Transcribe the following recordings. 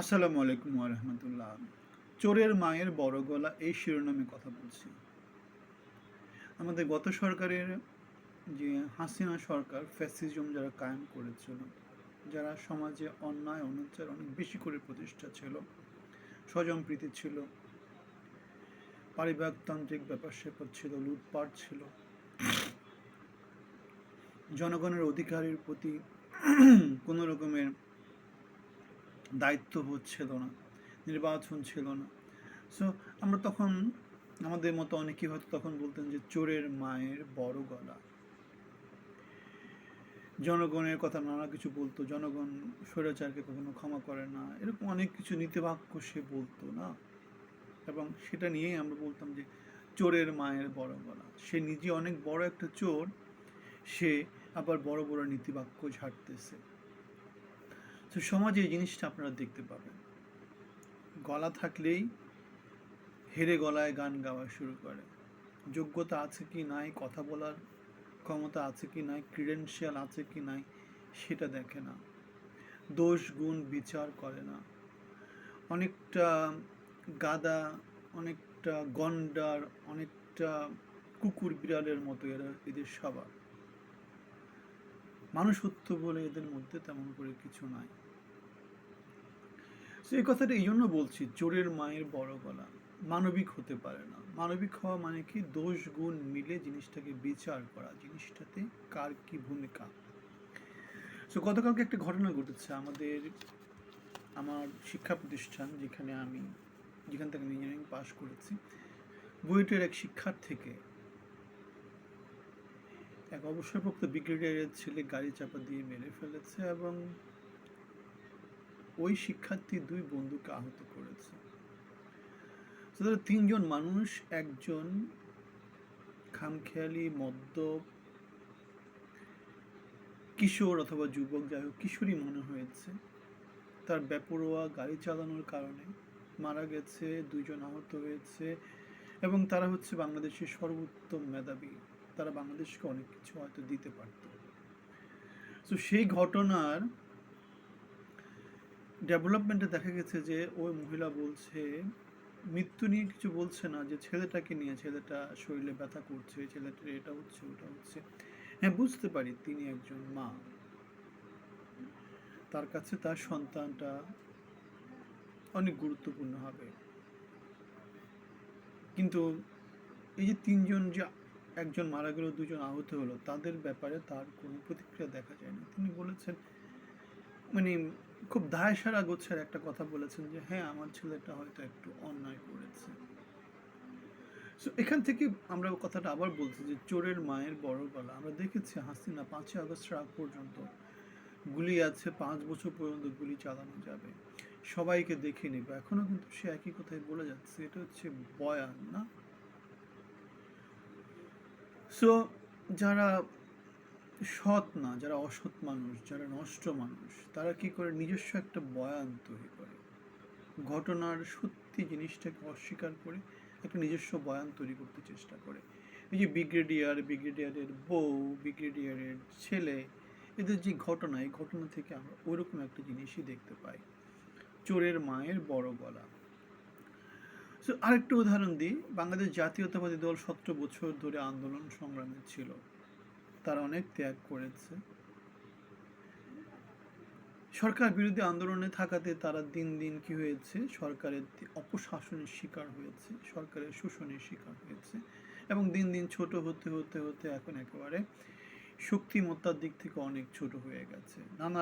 আসসালামু আলাইকুম রহমতুল্লাহ। চোরের মায়ের বড় গলা এই শিরোনামে কথা বলছি। আমাদের গত সরকারের যে হাসিনা সরকার ফ্যাসিজম যারা কায়েম করেছিল, যারা সমাজে অন্যায় অনাচার অনেক বেশি করে প্রতিষ্ঠা ছিল স্বজন প্রীতি ছিল, পারিবারিকতান্ত্রিক ব্যাপার স্যাপার ছিল, লুটপাট ছিল, জনগণের অধিকারের প্রতি কোনো রকমের দায়িত্ববোধ ছিল না, নির্বাচন ছিল না। সো আমরা তখন, আমাদের মতো অনেকেই হয়তো তখন বলতেন যে চোরের মায়ের বড় গলা। জনগণের কথা নানা কিছু বলতো, জনগণ স্বৈরাচারকে কখনো ক্ষমা করে না, এরকম অনেক কিছু নীতিবাক্য সে বলতো না। এবং সেটা নিয়েই আমরা বলতাম যে চোরের মায়ের বড় গলা। সে নিজে অনেক বড় একটা চোর, সে আবার বড় বড় নীতিবাক্য ঝাড়তেছে। তো সমাজে এই জিনিসটা আপনারা দেখতে পাবেন। গলা থাকলেই হেরে গলায় গান গাওয়া শুরু করে। যোগ্যতা আছে কি নাই, কথা বলার ক্ষমতা আছে কি নাই ক্রিডেন্সিয়াল আছে কি নাই, সেটা দেখে না। দোষ, গুণ, বিচার করে না। অনেকটা গাদা, অনেকটা গন্ডার, অনেকটা কুকুর বিড়ালের মতো এরা, এদের স্বভাব। মানুষত্ব বলে এদের মধ্যে তেমন করে কিছু নাই। তো এই কথাটা এই জন্য বলছি, চোরের মায়ের বড় গলা। মানবিক হতে পারে না। মানবিক হওয়া মানে কি? দোষ গুণ মিলে জিনিসটাকে বিচার করা। জিনিসটাতে কার কি ভূমিকা? সো গতকালকে একটা ঘটনা ঘটেছে আমাদের, আমার শিক্ষা প্রতিষ্ঠান যেখানে আমি, যেখান থেকে ইঞ্জিনিয়ারিং পাশ করেছি। বুয়েটের এক শিক্ষার্থীকে এক অবসরপ্রাপ্ত ব্রিগেডিয়ারের ছেলে গাড়ি চাপা দিয়ে মেরে ফেলেছে এবং ওই শিক্ষার্থী দুই বন্ধুকে আহত করেছে। তিনজন মানুষ, একজন খামখেয়ালি মদ্যপ কিশোর অথবা যুবক, যাই হোক, কিশোরী মনে হয়েছে। তার বেপরোয়া গাড়ি চালানোর কারণে মারা গেছে, দুইজন আহত হয়েছে এবং তারা হচ্ছে বাংলাদেশের সর্বোত্তম মেধাবী। তারা বাংলাদেশকে অনেক কিছু হয়তো দিতে পারত। তো সেই ঘটনার ডেভেলপমেন্টে দেখা গেছে যে ওই মহিলা বলছে, মৃত্যু নিয়ে কিছু বলছে না যে ছেলেটাকে নিয়ে ছেলেটা শরীরে ব্যথা করছে ছেলেটার এটা হচ্ছে, ওটা হচ্ছে। হ্যাঁ বুঝতে পারি তিনি একজন মা। তার কাছে তার সন্তানটা অনেক গুরুত্বপূর্ণ হবে। কিন্তু এই যে তিনজন যে একজন মারা গেল, দুজন আহত হলো, তাদের ব্যাপারে তার কোনো প্রতিক্রিয়া দেখা যায় না তিনি বলেছেন মানে খুব দায় সারা গোছের একটা কথা বলেছেন যে হ্যাঁ আমার ছেলেটা হয়তো একটু অন্যায় করেছে। সো এখান থেকে আমরা কথাটা আবার বলছি যে, চোরের মায়ের বড় গলা আমরা দেখেছি হাসিনা পাঁচই আগস্টের আগ পর্যন্ত গুলি আছে, পাঁচ বছর পর্যন্ত গুলি চালানো যাবে। সবাইকে দেখে নেবে। এখনও কিন্তু সে একই কথাই বলে যাচ্ছে, এটা হচ্ছে বয়ান, না? সো যারা সৎ না, যারা অসৎ মানুষ, যারা নষ্ট মানুষ, তারা কি করে নিজস্ব একটা বয়ান তৈরি করে? ঘটনার সত্যি জিনিসটাকে অস্বীকার করে একটা নিজস্ব বয়ান তৈরি করতে চেষ্টা করে। এই যে ব্রিগেডিয়ার, ব্রিগেডিয়ারের বউ, ব্রিগেডিয়ারের ছেলে, এদের যে ঘটনা, এই ঘটনা থেকে আমরা ওইরকম একটা জিনিসই দেখতে পাই। চোরের মায়ের বড় গলা। আরেকটা উদাহরণ দিই। বাংলাদেশ জাতীয়তাবাদী দল সতেরো বছর ধরে আন্দোলন সংগ্রামে ছিল। তারা অনেক ত্যাগ করেছে। সরকার বিরোধী আন্দোলনে থাকাতে তারা দিন দিন কি হয়েছে? সরকারের অপশাসনের শিকার হয়েছে, সরকারের শোষণের শিকার হয়েছে এবং দিন দিন ছোট হতে হতে হতে এখন একেবারে শক্তিমত্তার দিক থেকে অনেক ছোট হয়ে গেছে। নানা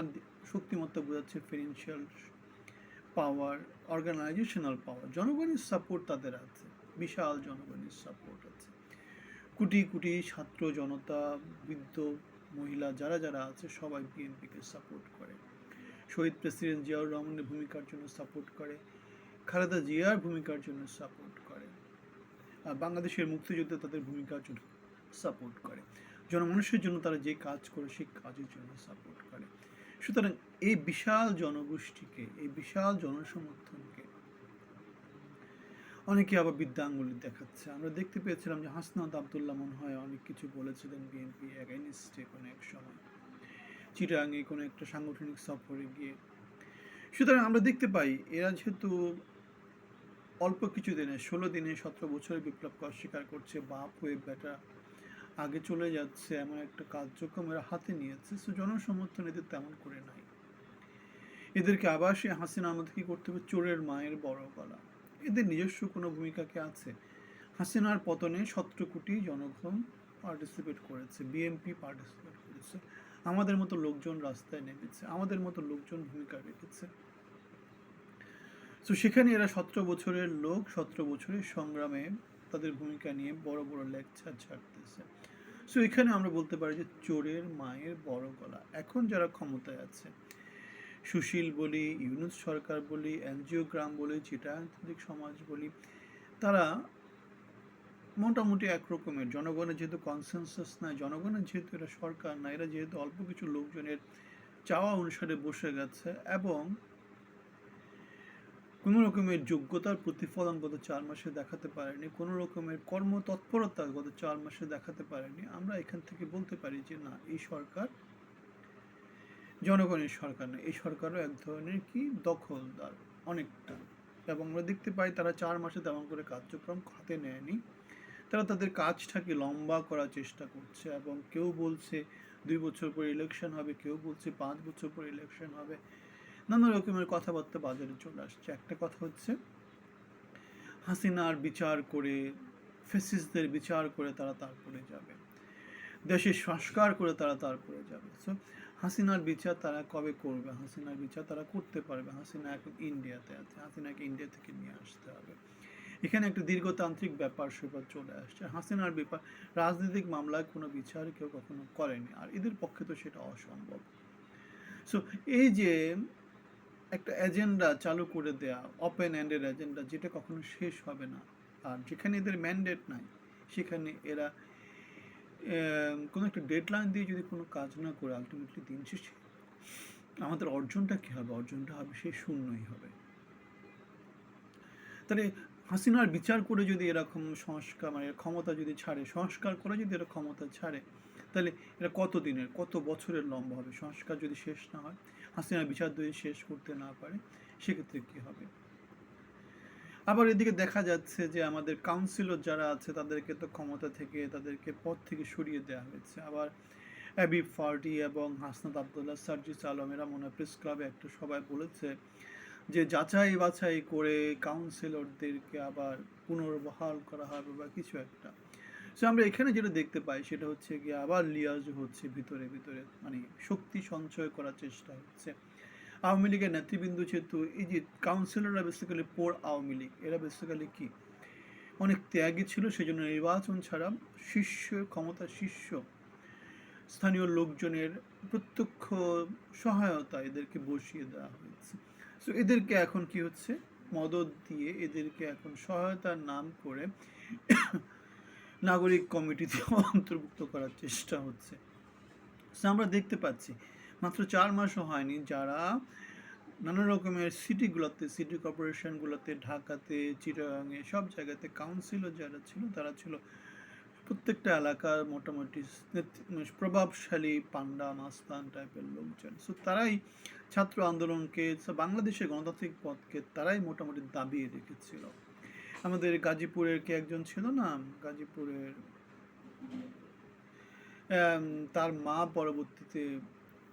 শক্তিমত্তা বোঝাচ্ছে ফিনান্সিয়াল পাওয়ার অর্গানাইজেশনাল পাওয়ার জনগণের সাপোর্ট তাদের আছে, বিশাল জনগণের সাপোর্ট আছে। কোটি কোটি ছাত্র জনতা, বৃদ্ধ, মহিলা যারা যারা আছে সবাই বিএনপিকে সাপোর্ট করে। শহীদ প্রেসিডেন্ট জিয়াউর রহমানের ভূমিকার জন্য সাপোর্ট করে, খালেদা জিয়ার ভূমিকার জন্য সাপোর্ট করে, আর বাংলাদেশের মুক্তিযুদ্ধে তাদের ভূমিকার জন্য সাপোর্ট করে। জনমানুষের জন্য তারা যে কাজ করে সেই কাজের জন্য সাপোর্ট করে। সুতরাং এই বিশাল জনগোষ্ঠীকে, এই বিশাল জনসমর্থনকে অনেকে আবার বিদ্যাঙ্গুলি দেখাচ্ছে। আমরা দেখতে পেয়েছিলাম যে হাসনাত আবদুল্লাহ মনে হয় অনেক কিছু বলেছিলেন বিএনপি এগেনিস্টে কোনো এক সময়। চিটাঙে কোনো একটা সাংগঠনিক সফরে গিয়ে। সুতরাং আমরা দেখতে পাই, এরা যেহেতু অল্প কিছু দিনে, ষোলো দিনে সতেরো বছরের বিপ্লবকে অস্বীকার করছে, বাপ হয়ে বেটা আগে চলে যাচ্ছে, এমন একটা কার্যক্রম এরা হাতে নিয়েছে, সো জনসমর্থন এদের তেমন করে নাই। এদেরকে আবার সে হাসিনা আমাদের কি করতে হবে? চোরের মায়ের বড় গলা। এদের নিজস্ব কোনো ভূমিকা কি আছে? হাসিনার পতনে সতেরো কোটি জনগণ পার্টিসিপেট করেছে বিএমপি পার্টিসিপেট করেছে। আমাদের মতো লোকজন রাস্তায় নেমেছে, আমাদের মতো লোকজন ভূমিকা রেখেছে। তো সেখানে এরা সতেরো বছরের লোক, সতেরো বছরের সংগ্রামে তাদের ভূমিকা নিয়ে বড় বড় লেকচার ছাড়তেছে। সো এখানে আমরা বলতে পারি যে চোরের মায়ের বড় গলা। এখন যারা ক্ষমতায় আছে সুশীল বলি, ইউনুস সরকার বলি এনজিও গ্রাম বলি চিটান্তরিক সমাজ বলি, তারা মোটামুটি একরকমের। জনগণের যেহেতু কনসেনসাস নাই, জনগণের যেহেতু এরা সরকার না এরা যেহেতু অল্প কিছু লোকজনের চাওয়া অনুসারে বসে গেছে এবং কোনো রকমের যোগ্যতার প্রতিফলন গত চার মাসে দেখাতে পারেনি, কোনো রকমের কর্মতৎপরতা গত চার মাসে দেখাতে পারেনি। আমরা এখান থেকে বলতে পারি যে, না, এই সরকার জনগণের সরকার না এই সরকারও এক ধরনের কি দখলদার অনেকটা। এবং আমরা দেখতে পাই তারা চার মাসে তেমন করে কার্যক্রম হাতে নেয়নি। তারা তাদের কাজটাকে লম্বা করার চেষ্টা করছে এবং কেউ বলছে দুই বছর পর ইলেকশন হবে, কেউ বলছে পাঁচ বছর পর ইলেকশন হবে। নানা রকমের কথাবার্তা বাজারে চলে আসছে। একটা কথা হচ্ছে, হাসিনার বিচার করে ফেসিসদের বিচার করে তারা তারপরে যাবে। দেশের সংস্কার করে তারা তারপরে যাবে। সো হাসিনার বিচার তারা কবে করবে? হাসিনার বিচার তারা করতে পারবে। হাসিনা এখন ইন্ডিয়াতে আছে। হাসিনাকে ইন্ডিয়া থেকে নিয়ে আসতে হবে। এখানে একটা দীর্ঘতান্ত্রিক ব্যাপার সেবার চলে আসছে। হাসিনার ব্যাপার, রাজনৈতিক মামলায় কোনো বিচার কেউ কখনো করেনি। আর এদের পক্ষে তো সেটা অসম্ভব। সো এই যে একটা এজেন্ডা চালু করে দেয়া ওপেন এন্ডেড এজেন্ডা যেটা কখনো শেষ হবে না। আর যেখানে এদের ম্যান্ডেট নাই, সেখানে এরা কোনো একটা ডেডলাইন দিয়ে যদি কোনো কাজ না করে আলটিমেটলি দিন শেষে আমাদের অর্জনটা কী হবে? অর্জনটা হবে সেই শূন্যই হবে। তাহলে হাসিনার বিচার করে যদি এরকম সংস্কার মানে ক্ষমতা যদি ছাড়ে, সংস্কার করে যদি এরা ক্ষমতা ছাড়ে, তাহলে এটা কত দিনের, কত বছরের লম্বা হবে? সংস্কার যদি শেষ না হয়, হাসিনার বিচার যদি শেষ করতে না পারে, সেক্ষেত্রে কী হবে? আবার এদিকে দেখা যাচ্ছে যে আমাদের কাউন্সিলর যারা আছে, তাদেরকে তো ক্ষমতা থেকে, তাদেরকে পদ থেকে সরিয়ে দেওয়া হয়েছে। আবার অ্যাবি ফার্টি এবং হাসনাত আবদুল্লাহ, সার্জিস আলম, এরা মনে প্রেস ক্লাবে একটা সবাই বলেছে যে যাচাই বাছাই করে কাউন্সিলরদেরকে আবার পুনর্বহাল করা হবে বা কিছু একটা। সো আমরা এখানে যেটা দেখতে পাই সেটা হচ্ছে গিয়ে আবার লিয়াজ হচ্ছে ভিতরে ভিতরে মানে শক্তি সঞ্চয় করার চেষ্টা হচ্ছে। আওয়ামী লীগের নেতৃবৃন্দ যেহেতু, এই যে কাউন্সিলররা বেসিক্যালি পোর আওয়ামী লীগ, এরা বেসিক্যালি কি? অনেক ত্যাগী ছিল সেই জন্য নির্বাচন ছাড়া শীর্ষ, ক্ষমতা শীর্ষ স্থানীয় লোকজনের প্রত্যক্ষ সহায়তা এদেরকে বসিয়ে দেওয়া হয়েছে। সো এদেরকে এখন কি হচ্ছে? মদত দিয়ে এদেরকে এখন সহায়তার নাম করে নাগরিক কমিটিতে অন্তর্ভুক্ত করার চেষ্টা হচ্ছে। আমরা দেখতে পাচ্ছি মাত্র চার মাসও হয়নি যারা নানা রকমের সিটিগুলোতে, সিটি কর্পোরেশনগুলোতে, ঢাকাতে, চিটাগাঙে, সব জায়গাতে কাউন্সিলর যারা ছিল, তারা ছিল প্রত্যেকটা এলাকার মোটামুটি মানে প্রভাবশালী পান্ডা, মাস্তান টাইপের লোকজন। সো তারাই ছাত্র আন্দোলনকে বাংলাদেশের গণতান্ত্রিক পথকে তারাই মোটামুটি দাবিয়ে রেখেছিল। আমাদের গাজীপুরের কে একজন ছিল না? গাজীপুরের তার মা পরবর্তীতে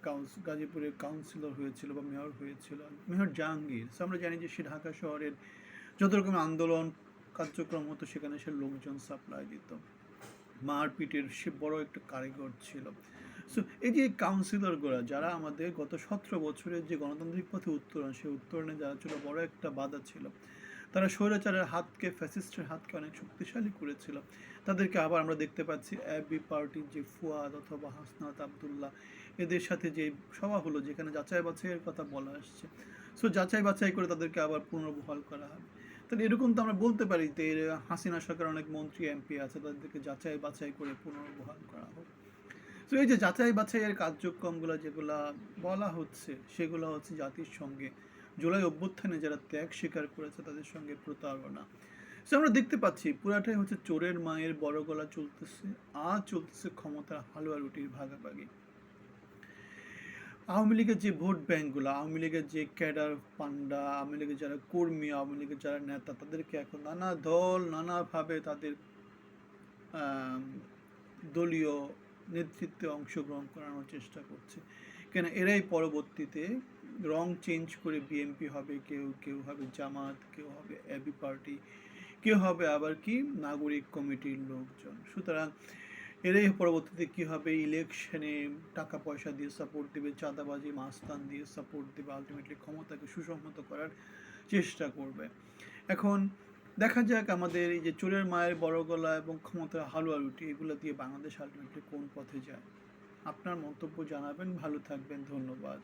কাউন্স- গাজীপুরের কাউন্সিলর হয়েছিল বা মেয়র হয়েছিল মেয়র জাহাঙ্গীর। আমরা জানি যে সে ঢাকা শহরের যত রকম আন্দোলন, কার্যক্রম হতো, সেখানে সে লোকজন সাপ্লাই দিত। মারপিটের সে বড় একটা কারিগর ছিল। সো এই যে কাউন্সিলরগুলো যারা আমাদের গত সতেরো বছরের যে গণতান্ত্রিক পথে উত্তরণ সেই উত্তরণে যারা ছিল, বড় একটা বাধা ছিল। তারা স্বৈরাচারের হাতকে, ফ্যাসিস্টের হাতকে অনেক শক্তিশালী করেছিল। তাদেরকে আবার আমরা দেখতে পাচ্ছি এবি পার্টির যে ফুয়াদ অথবা হাসনাত আবদুল্লাহ, এদের সাথে যে সভা হলো, যেখানে যাচাই বাছাইয়ের কথা বলা আসছে। সো যাচাই বাছাই করে তাদেরকে আবার পুনর্বহাল করা হবে। তাহলে এরকম তো আমরা বলতে পারি যে, হাসিনা সরকার অনেক মন্ত্রী, এমপি আছে, তাদেরকে যাচাই বাছাই করে পুনর্বহাল করা হোক। তো এই যে যাচাই বাছাইয়ের কার্যক্রমগুলো যেগুলা বলা হচ্ছে, সেগুলো হচ্ছে জাতির সঙ্গে জুলাই অভ্যুত্থানে যারা ত্যাগ স্বীকার করেছে তাদের সঙ্গে প্রতারণা। সো আমরা দেখতে পাচ্ছি, পুরাটাই হচ্ছে চোরের মায়ের বড় গলা চলতেছে, আর চলতেছে ক্ষমতার হালুয়া রুটির ভাগাভাগি। আওয়ামী লীগের যে ভোট ব্যাংকগুলো, আওয়ামী লীগের যে ক্যাডার পান্ডা আওয়ামী লীগের যারা কর্মী, আওয়ামী লীগের যারা নেতা, তাদেরকে এখন নানা দল, নানাভাবে তাদের দলীয় নেতৃত্বে অংশগ্রহণ করানোর চেষ্টা করছে। কেন, এরাই পরবর্তীতে রং চেঞ্জ করে বিএনপি হবে, কেউ কেউ হবে জামাত, কেউ হবে এবি পার্টি কেউ হবে আবার কি নাগরিক কমিটির লোকজন। সুতরাং এরাই পরবর্তীতে কি হবে? ইলেকশনে টাকা পয়সা দিয়ে সাপোর্ট দেবে, চাঁদাবাজি, মাস্তান দিয়ে সাপোর্ট দেবে আলটিমেটলি ক্ষমতাকে সুসংহত করার চেষ্টা করবে। এখন দেখা যাক আমাদের এই যে চোরের মায়ের বড় গলা এবং ক্ষমতার হালুয়া রুটি, এগুলো দিয়ে বাংলাদেশ আলটিমেটলি কোন পথে যায়। আপনার মন্তব্য জানাবেন, ভালো থাকবেন, ধন্যবাদ।